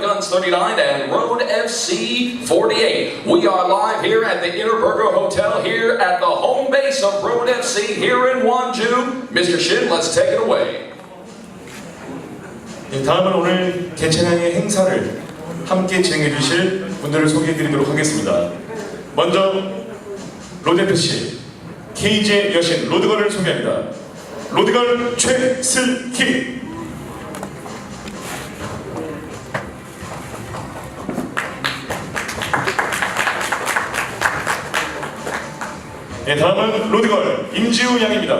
Guns 39 and Road FC 48. We are live here at the Innerburger Hotel here at the home base of Road FC here in Wanju. Mr. Shin, let's take it away. 네, 다음은 오늘 개천향의 행사를 함께 진행해 주실 분들을 소개해 드리도록 하겠습니다. 먼저 로데프씨 KJ 여신 로드걸을 소개합니다. 로드걸 최슬기 네, 다음은 로드걸 임지우 양입니다.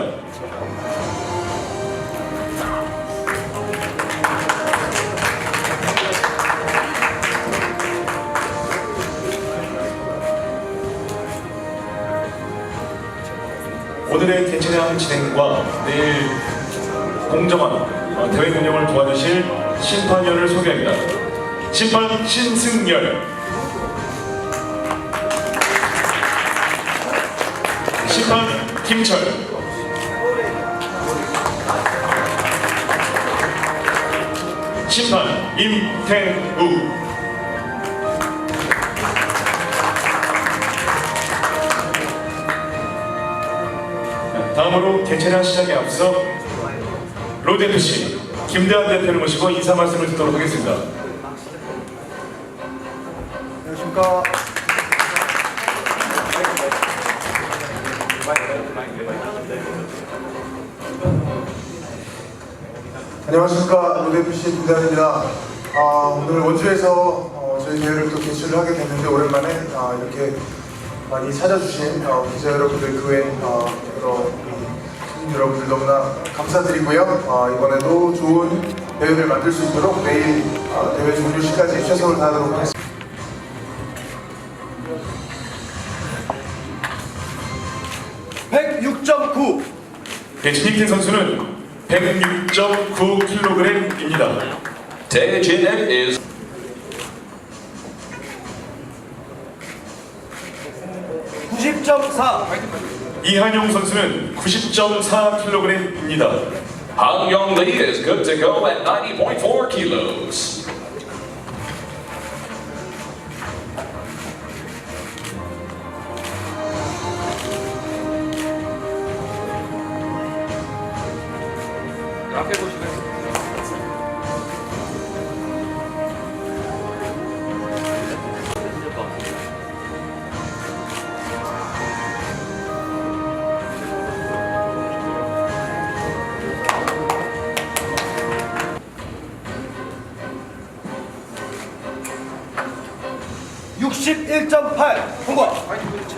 오늘의 개최량 진행과 내일 공정한 어, 대회 운영을 도와주실 심판위원을 소개합니다. 심판 신승열 심판 김철 심판 임태우 다음으로 개최량 시작에 앞서 로데프씨 김대한 대표를 모시고 인사 말씀을 듣도록 하겠습니다. 안녕하십니까. 안녕하십니까. 로데프시 김대한입니다. 아, 오늘 원주에서 어, 저희 대회를 또 개최를 하게 됐는데 오랜만에 아, 이렇게 많이 찾아주신 어, 기자 여러분들 그 외 어, 여러 손님 여러분들 너무나 감사드리고요. 어, 이번에도 좋은 대회를 만들 수 있도록 내일 어, 대회 종료 시까지 최선을 다하도록 하겠습니다. 106.9 네, 진익태 선수는 106.9kg입니다. Tae Jin is 90.4 이한용 선수는 90.4kg입니다. Han Young Lee is good to go at 90.4 kilos. (61.8) 통과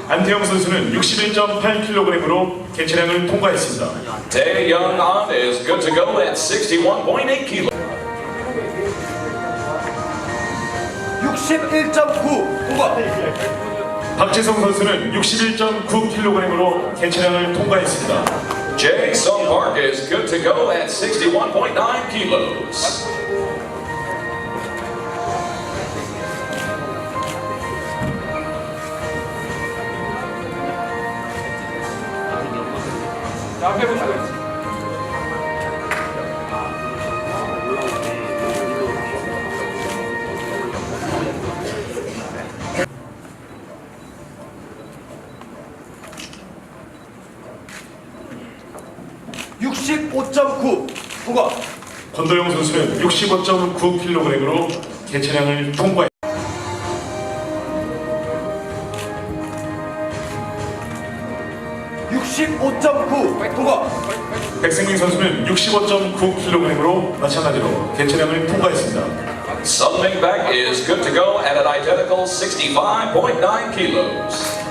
안태영 선수는 61.8kg으로 개체량을 통과했습니다. Tae Young An is good to go at 61.8 kilos. (61.9) 통과 박재성 선수는 61.9kg으로 개체량을 통과했습니다. Jae Sung Park is good to go at 61.9 kilos. (65.9) 통과 권도영 선수는 65.9kg으로 개체량을 통과했습니다. (65.9) 통과 백승민 선수는 65.9kg으로 마찬가지로 개체량을 통과했습니다. Sun Ming Baek is good to go at an identical 65.9 kilos.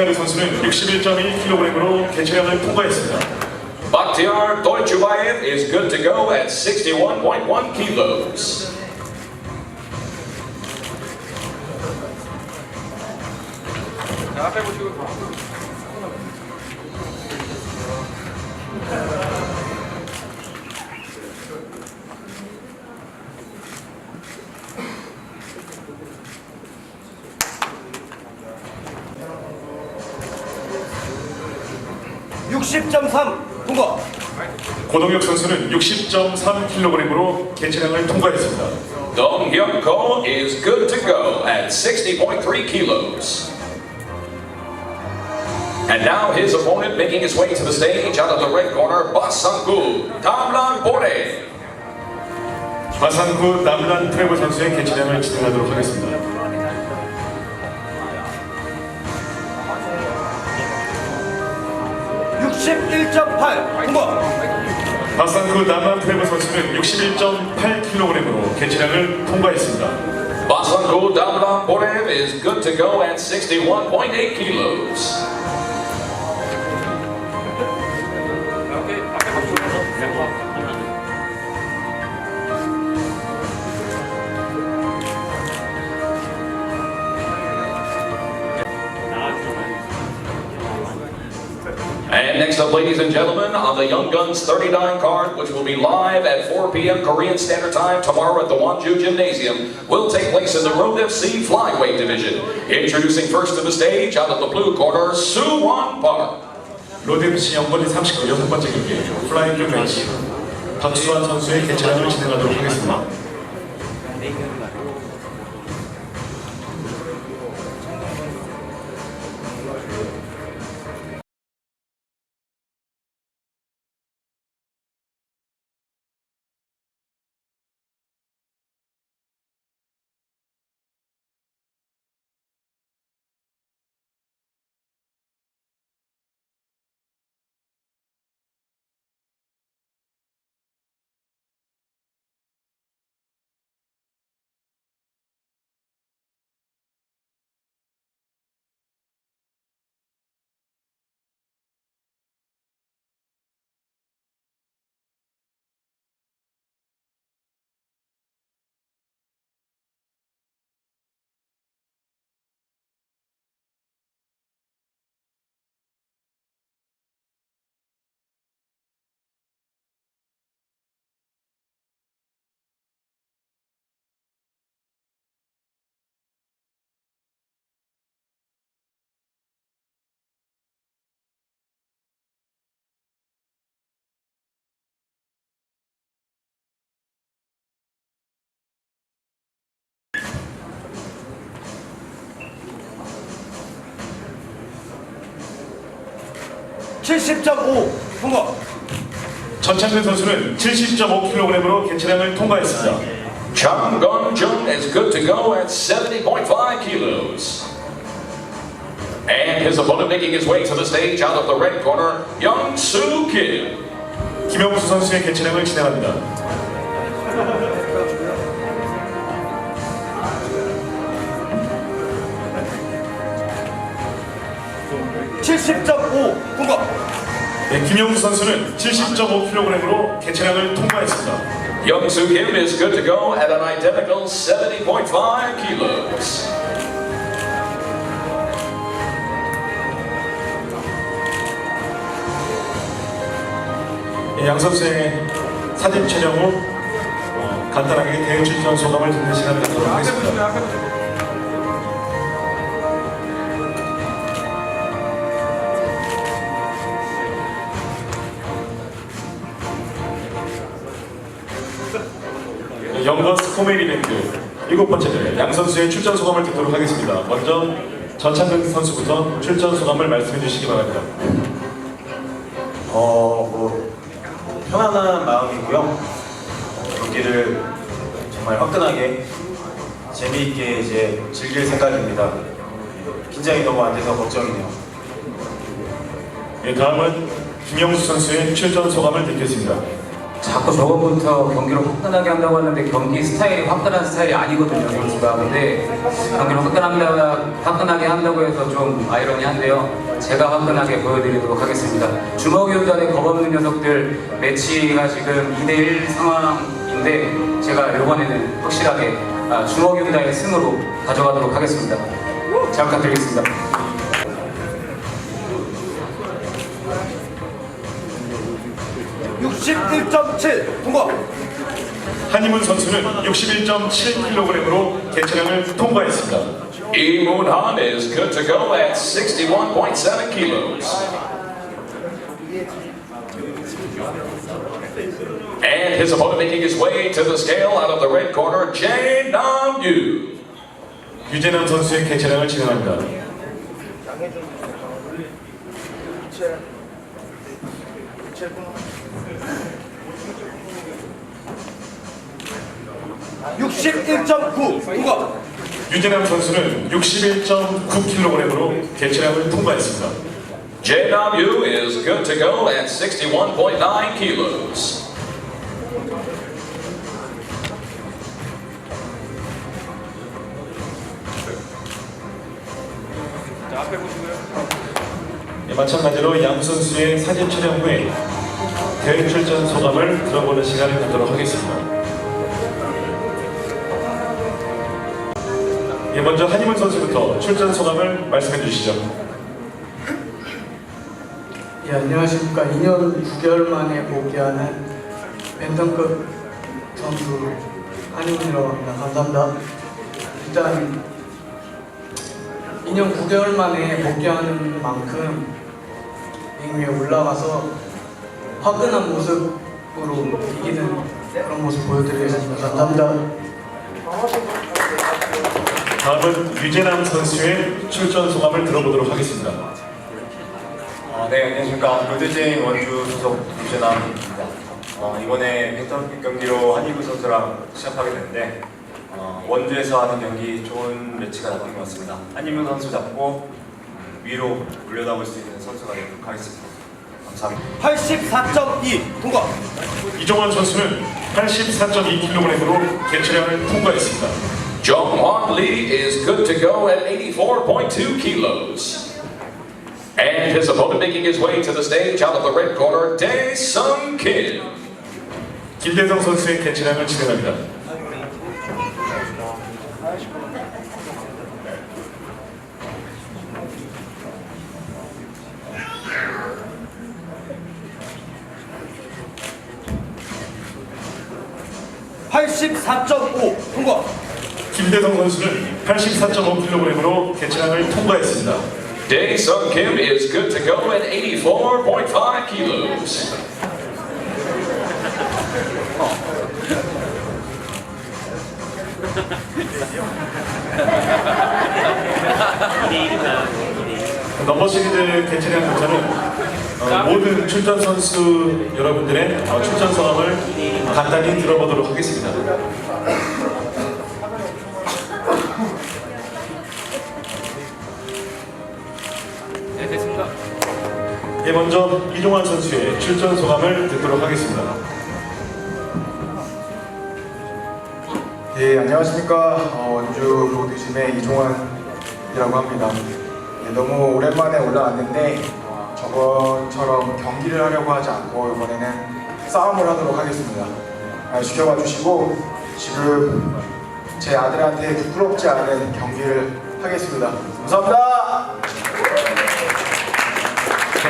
박티아르 선수는 61.1kg으로 개체량을 통과했습니다. Bakhtiar Deutschubayev is good to go at 61.1 kilos. 육십 고동혁 선수는 60.3kg으로 개체량을 통과했습니다. Dong Hyuk Ko is good to go at 60.3 kilos. And now his opponent making his way to the stage out of the red corner, Basangu Tamlan Bore. 마산구 남란 트레버 선수의 개체량을 진행하도록 하겠습니다. 육십일 점팔통 과. 마산구 남란 트레버 선수는 61.8kg으로 개체량을 통과했습니다. Basangu Tamlan Bore is good to go at 61.8 kilos. ladies and gentlemen, on the Young Guns 39 card, which will be live at 4 p.m. Korean Standard Time tomorrow at the Wonju Gymnasium, will take place in the Road FC Flyweight Division. Introducing first to the stage, out of the blue corner, Suwon Park. 로드FC 영번이 39 여섯 번째 경기 플라잉 매치 박수환 선수의 개체량을 진행하도록 하겠습니다. 칠십 점오 통과. 전창근 선수는 70.5kg으로 개체량을 통과했습니다. Chung Gun Jung is good to go at 70.5 kilos. And his opponent making his way to the stage out of the red corner, Young Soo Kim. 김영수 선수의 개체량을 진행합니다. 칠십 점오 통과. 네, 김영수 선수는 70.5kg으로 개체량을 통과했습니다. Young Soo Kim is good to go at an identical 70.5 kilos. 네, 양 선수의 사진 촬영 후 어, 간단하게 대회 출전 소감을 듣는 시간을 갖도록 하겠습니다. 영거스 코메디랜드 일곱 번째 대회 양 선수의 출전 소감을 듣도록 하겠습니다. 먼저 전창근 선수부터 출전 소감을 말씀해 주시기 바랍니다. 어, 뭐 편안한 마음이고요. 어, 경기를 정말 화끈하게 재미있게 이제 즐길 생각입니다. 긴장이 너무 안 돼서 걱정이네요. 예, 다음은 김영수 선수의 출전 소감을 듣겠습니다. 자꾸 저번부터 경기를 화끈하게 한다고 하는데 경기 스타일이 화끈한 스타일이 아니거든요 선수가 근데 경기를 화끈한다, 화끈하게 한다고 해서 좀 아이러니한데요. 제가 화끈하게 보여드리도록 하겠습니다. 주먹이 온다는 겁없는 녀석들 매치가 지금 2대1 상황인데 제가 이번에는 확실하게 아, 주먹이 온다의 승으로 가져가도록 하겠습니다. 잘 부탁드리겠습니다 육십일 점칠 통과 한희문 선수는 61.7kg으로 개체량을 통과했습니다. Moon Han is good to go at 61.7 kilos. And his opponent making his way to the scale out of the red corner, Jae Nam Yu. 유재남 선수의 개체량을 진행합니다. 육십일 점구 통과 유재남 선수는 61.9kg으로 개체량을 통과했습니다. Yu is good to go at 61.9 kilos. 네, 마찬가지로 양 선수의 사진 촬영 후에 대회 출전 소감을 들어보는 시간을 갖도록 하겠습니다. 예, 먼저 한희문 선수부터 출전 소감을 말씀해 주시죠. 예, 안녕하십니까. 2년 9개월 만에 복귀하는 벤턴급 선수 한희훈이라고 합니다. 감사합니다. 일단 2년 9개월 만에 복귀하는 만큼 링 위에 올라가서 화끈한 모습으로 이기는 그런 모습 보여드리겠습니다. 감사합니다. 다음은 유재남 선수의 출전 소감을 들어보도록 하겠습니다. 어, 네, 안녕하십니까. 롯데제인 원주 소속 유재남입니다. 어, 이번에 펜턴 경기로 한희구 선수랑 시합하게 됐는데 어, 원주에서 하는 경기 좋은 매치가 나쁜 것 같습니다. 한희문 선수 잡고 음, 위로 올려다볼 수 있는 선수가 되도록 하겠습니다. 감사합니다. 팔십사 점이 통과 이종환 선수는 84.2kg으로 개체량을 통과했습니다. Jong-Hwan Lee is good to go at 84.2 kilos. And his opponent making his way to the stage out of the red corner, Dae Sung Kim. 김대성 선수의 개체량을 진행합니다. 팔십사 점 오 통과 김대성 선수는 84.5kg으로 개체량을 통과했습니다. Dae Sung Kim is good to go at 84.5 kilos. 넘버 시리즈 개체량 조사는 어, 모든 출전 선수 여러분들의 어, 출전 소감을 간단히 들어보도록 하겠습니다. 예, 먼저 이종환 선수의 출전 소감을 듣도록 하겠습니다. 예, 안녕하십니까. 어, 원주 로드심의 이종환이라고 합니다. 예, 너무 오랜만에 올라왔는데 어, 저번처럼 경기를 하려고 하지 않고 이번에는 싸움을 하도록 하겠습니다. 아, 지켜봐 주시고 지금 제 아들한테 부끄럽지 않은 경기를 하겠습니다. 감사합니다.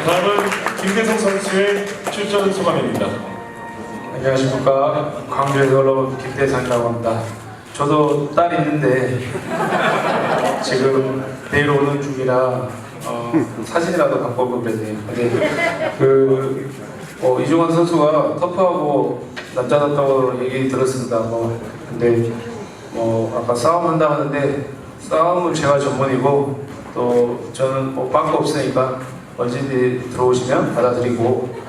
자, 다음은 김대성 선수의 출전 소감입니다. 안녕하십니까 광주에서 올라온 김대상이라고 합니다. 저도 딸이 있는데 지금 내일 오는 중이라 어, 사진이라도 갖고 오고 그랬네요. 그 어, 이종환 선수가 터프하고 남자답다고 얘기 들었습니다. 뭐 근데 뭐 아까 싸움한다 하는데 싸움은 제가 전문이고 또 저는 뭐 빵거 없으니까 언제든지 들어오시면 받아들이고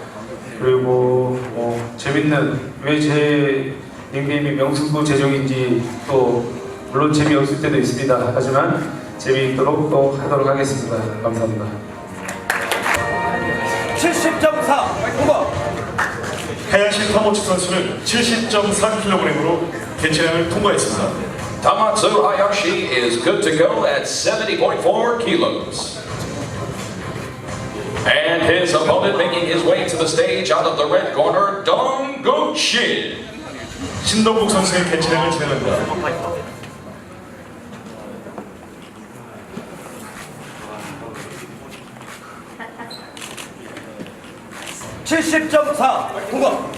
그리고 뭐 재밌는 왜 제 닉네임이 명승부 제정인지 또 물론 재미없을 때도 있습니다. 하지만 재미있도록 또 하도록 하겠습니다. 감사합니다. 칠십 점사 통과 하얀 실크 타모츠 선수는 70.4kg으로 개체량을 통과했습니다. Tamatsu Hayashi is good to go at 70.4 kilos. And his opponent making his way to the stage out of the red corner, Dong Gook Shin. 신동국 선수의 개체량을 진행합니다. 칠십 점사 통과.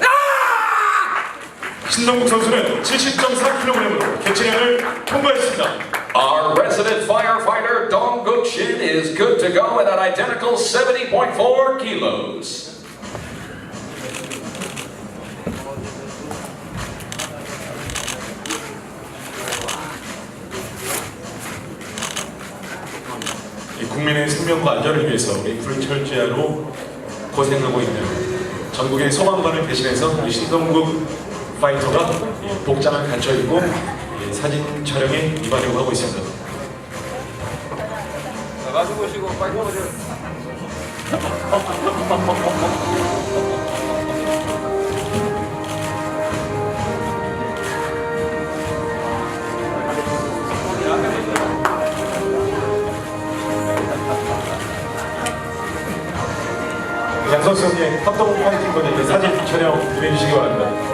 신동국 선수는 70.4kg으로 개체량을 통과했습니다. Our resident firefighter, Dong Gook Shin, is good to go at an identical 70.4 kilos. 이 국민의 생명과 안전을 위해서 우리 불철저야로 고생하고 있는 전국의 소방관을 대신해서 이 신동국 파이터가 이 복장을 갖춰 입고 이 사진 촬영에 임하려고 하고 있습니다. 양 선수의 합동 파이팅 분에게 사진 촬영 임해주시기 바랍니다.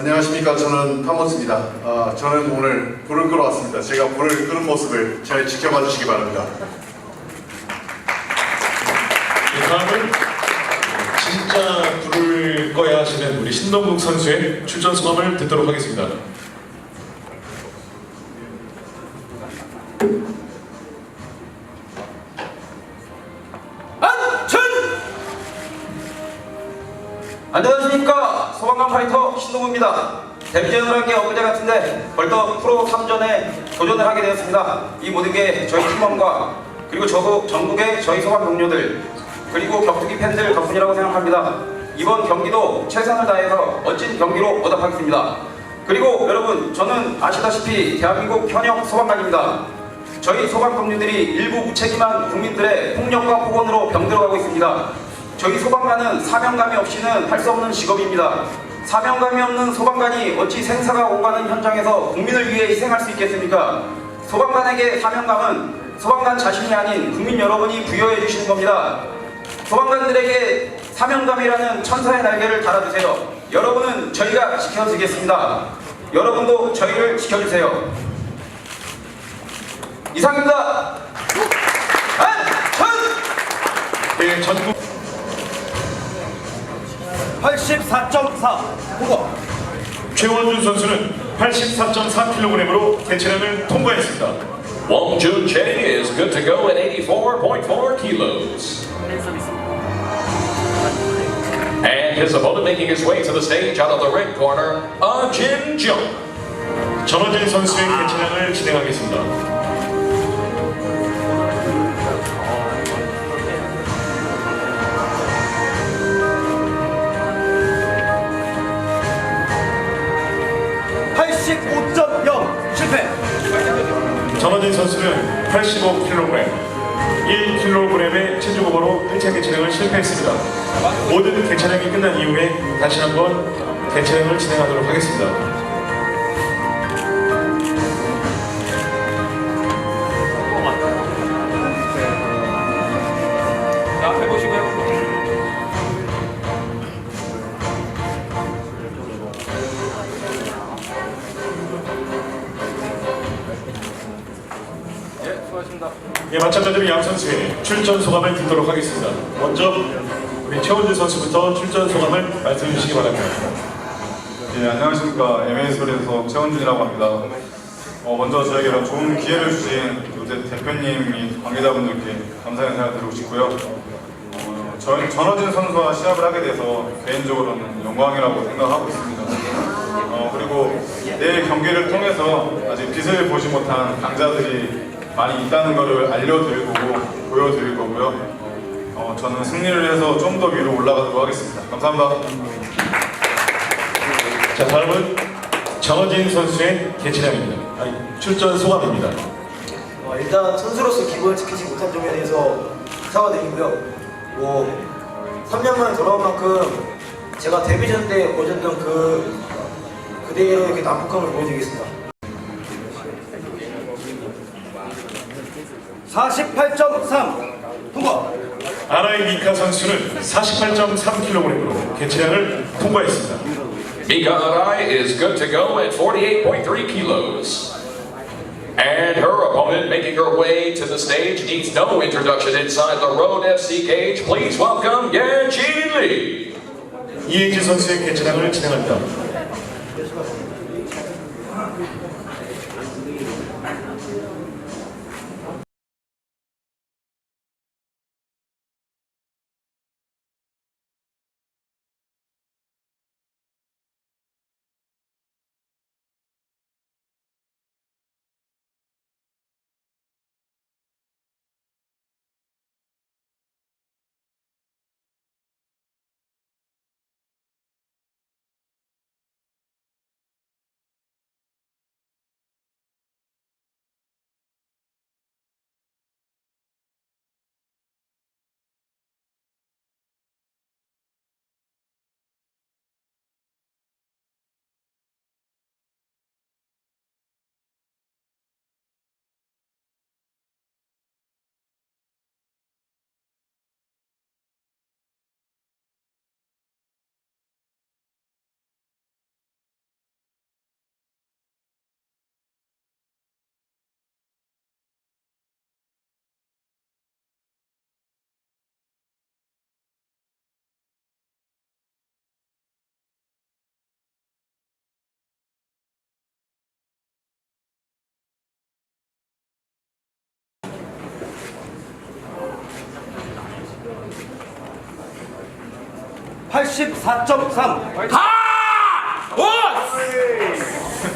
안녕하십니까. 저는 타모스입니다. 아, 저는 오늘 불을 끄러 왔습니다. 제가 불을 끄는 모습을 잘 지켜봐 주시기 바랍니다. 예, 다음은 진짜 불을 꺼야 하시는 우리 신동국 선수의 출전 소감을 듣도록 하겠습니다. 신동우입니다. 데뷔전을 한게 엊그제 같은데 벌떡 프로 3전에 도전을 하게 되었습니다. 이 모든 게 저희 팀원과 그리고 저 전국의 저희 소방 동료들 그리고 격투기 팬들 덕분이라고 생각합니다. 이번 경기도 최선을 다해서 멋진 경기로 보답하겠습니다. 그리고 여러분 저는 아시다시피 대한민국 현역 소방관입니다. 저희 소방 동료들이 일부 무책임한 국민들의 폭력과 폭언으로 병들어가고 있습니다. 저희 소방관은 사명감이 없이는 할 수 없는 직업입니다. 사명감이 없는 소방관이 어찌 생사가 오가는 현장에서 국민을 위해 희생할 수 있겠습니까? 소방관에게 사명감은 소방관 자신이 아닌 국민 여러분이 부여해 주시는 겁니다. 소방관들에게 사명감이라는 천사의 날개를 달아주세요. 여러분은 저희가 지켜드리겠습니다. 여러분도 저희를 지켜주세요. 이상입니다. 안천! 예, 전국 84.4 통과. 최원준 선수는 84.4kg으로 개체량을 통과했습니다. Wong Jun Cheng is good to go at 84.4 kilos. And his opponent making his way to the stage out of the red corner, Ah Jin Jung. 전원진 선수의 개체량을 진행하겠습니다. 전원진 선수는 85kg, 1kg의 체중 오버로 1차 개체량을 실패했습니다. 모든 개체량이 끝난 이후에 다시 한번 개체량을 진행하도록 하겠습니다. 예, 마찬가지로 양 선수의 출전 소감을 듣도록 하겠습니다. 먼저 우리 최원준 선수부터 출전 소감을 말씀해 주시기 바랍니다. 예, 안녕하십니까. MA 소리에서 최원준이라고 합니다. 어, 먼저 저에게 이런 좋은 기회를 주신 롯데 대표님이 관계자분들께 감사 인사를 드리고 싶고요. 어, 전, 전어진 선수와 시합을 하게 돼서 개인적으로는 영광이라고 생각하고 있습니다. 어, 그리고 내일 경기를 통해서 아직 빛을 보지 못한 강자들이 많이 있다는 것을 알려드릴 거고 보여드릴 거고요. 어, 저는 승리를 해서 좀 더 위로 올라가도록 하겠습니다. 감사합니다. 자 다음은 정어진 선수의 개최량입니다. 아니, 출전 소감입니다. 어, 일단 선수로서 기본을 지키지 못한 점에 대해서 사과드리고요. 뭐 3년 만에 돌아온 만큼 제가 데뷔전 때 보여줬던 그 그대로 이렇게 난폭함을 보여드리겠습니다. 48.3 통과. 아라이 미카 선수는 48.3kg으로 개최량을 통과했습니다. Mika Arai is good to go at 48.3 kilos. And her opponent making her way to the stage needs no introduction inside the Road FC cage. Please welcome Yanjin Lee. 이혜지 선수의 개최량을 진행합니다.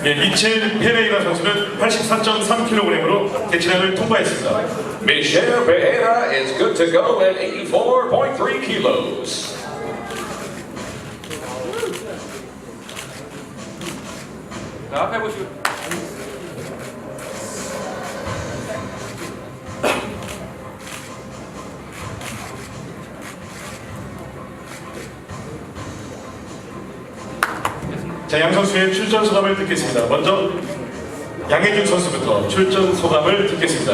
예, 미첼 페레이라 선수는 84.3kg으로 개최량을 통과했습니다. Michelle Pereira is good to go at 84.3 kilos. 자, 양 선수의 출전 소감을 듣겠습니다. 먼저 양혜준 선수부터 출전 소감을 듣겠습니다.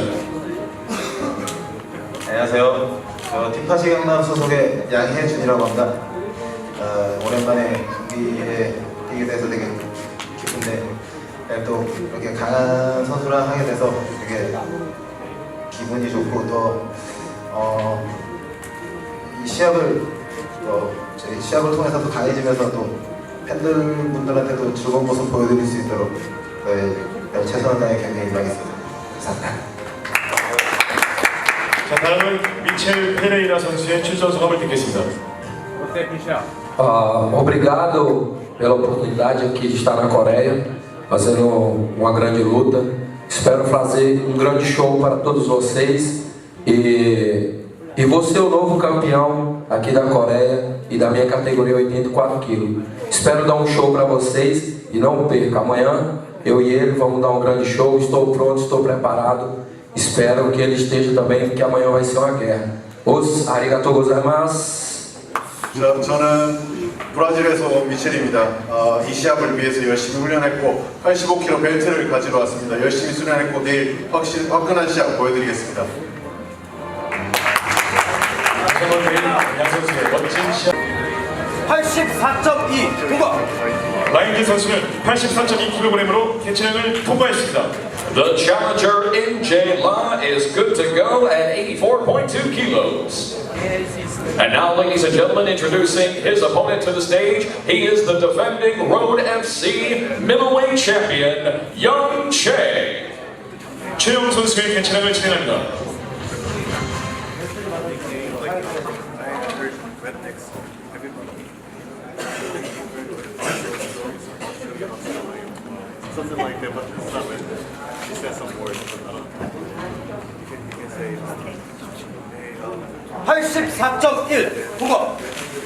안녕하세요. 저 팀파시 경남 소속의 양혜준이라고 합니다. 어, 오랜만에 경기에 뛰게 돼서 되게 기쁜데 네, 또 이렇게 강한 선수랑 하게 돼서 되게 기분이 좋고 또 어, 이 시합을 또 저희 시합을 통해서 또 강해지면서 또 팬들 분들한테도 즐거운 모습 보여드릴 수 있도록 네, 네, 최선을 다해 경기에 임하겠습니다. 감사합니다. 자, 다음은 미첼 페레이라 선수의 출전 소감을 듣겠습니다. Ah, obrigado pela oportunidade aqui de estar na Coreia, fazendo uma grande luta. Espero fazer um grande show para todos vocês e, e vou ser o novo campeão aqui da Coreia e da minha categoria 84 quilos. Espero dar um show para vocês e não perca. Amanhã eu e ele vamos dar um grande show. Estou pronto, estou preparado. Espero que ele esteja também, porque amanhã vai ser uma guerra. Os arigatou gozaimasu. 저, 저는 브라질에서 미첼입니다. 어, 이 시합을 위해서 열심히 훈련했고 85kg 벨트를 가지러 왔습니다. 열심히 수련했고 내일 확실, 화끈한 시합 보여드리겠습니다. 선수의 멋진 시합. 84.2 통과. 라인기 선수는 84.2kg으로 개최량을 통과했습니다. The challenger MJ La is good to go at 84.2 kilos. And now, ladies and gentlemen, introducing his opponent to the stage. He is the defending Road FC middleweight champion, Young Che. 최영 선수의 개최량을 진행합니다. Something like that, but it's not written. She said some words, but I don't. You can, you can say. 84.1 통과.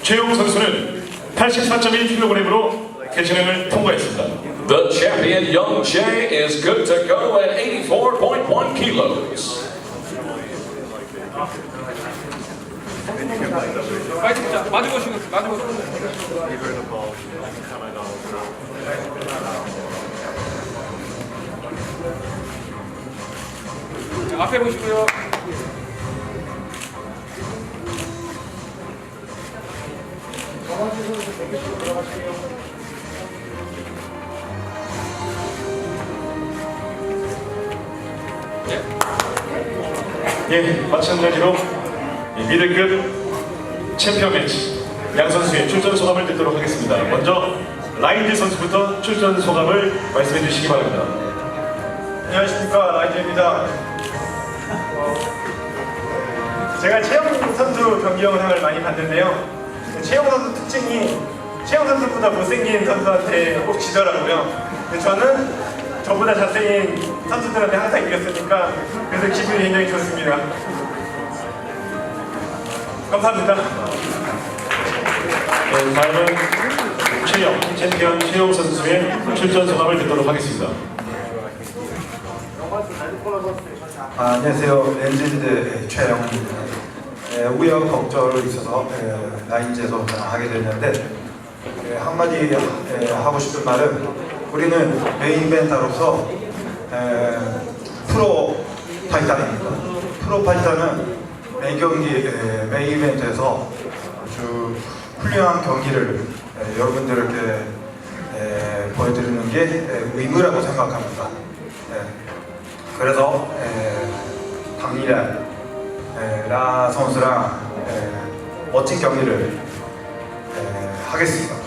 최영 선수는 84.1kg으로 개최량을 통과했습니다. The champion Young Jae is good to go at 84.1 kilos. 파이팅 자 마지막 시간 마지막 시간. 앞에 보시고요. 예, 마찬가지로 이 미들급 챔피언 매치 양 선수의 출전 소감을 듣도록 하겠습니다. 먼저 라인즈 선수부터 출전 소감을 말씀해 주시기 바랍니다. 안녕하십니까 라이즈입니다. 제가 최영 선수 경기 영상을 많이 봤는데요. 최영 선수 특징이 최영 선수보다 못생긴 선수한테 꼭 지더라고요. 저는 저보다 잘생긴 선수들한테 항상 이겼으니까 그래서 기분이 굉장히 좋습니다. 감사합니다. 네, 다음은 최영 챔피언 최영 선수의 출전 소감을 듣도록 하겠습니다. 아, 안녕하세요. 렌즈드 최영입니다. 예, 우여곡절이 있어서 예, 라인즈에서 하게 됐는데 예, 한마디 예, 하고 싶은 말은 우리는 메인 이벤터로서 예, 프로 파이터입니다. 프로 파이터는 매 경기 예, 메인 이벤트에서 아주 훌륭한 경기를 예, 여러분들께 예, 보여드리는 게 예, 의무라고 생각합니다. 예. 그래서 에, 당일에 에, 라 선수랑 에, 멋진 경기를 에, 하겠습니다.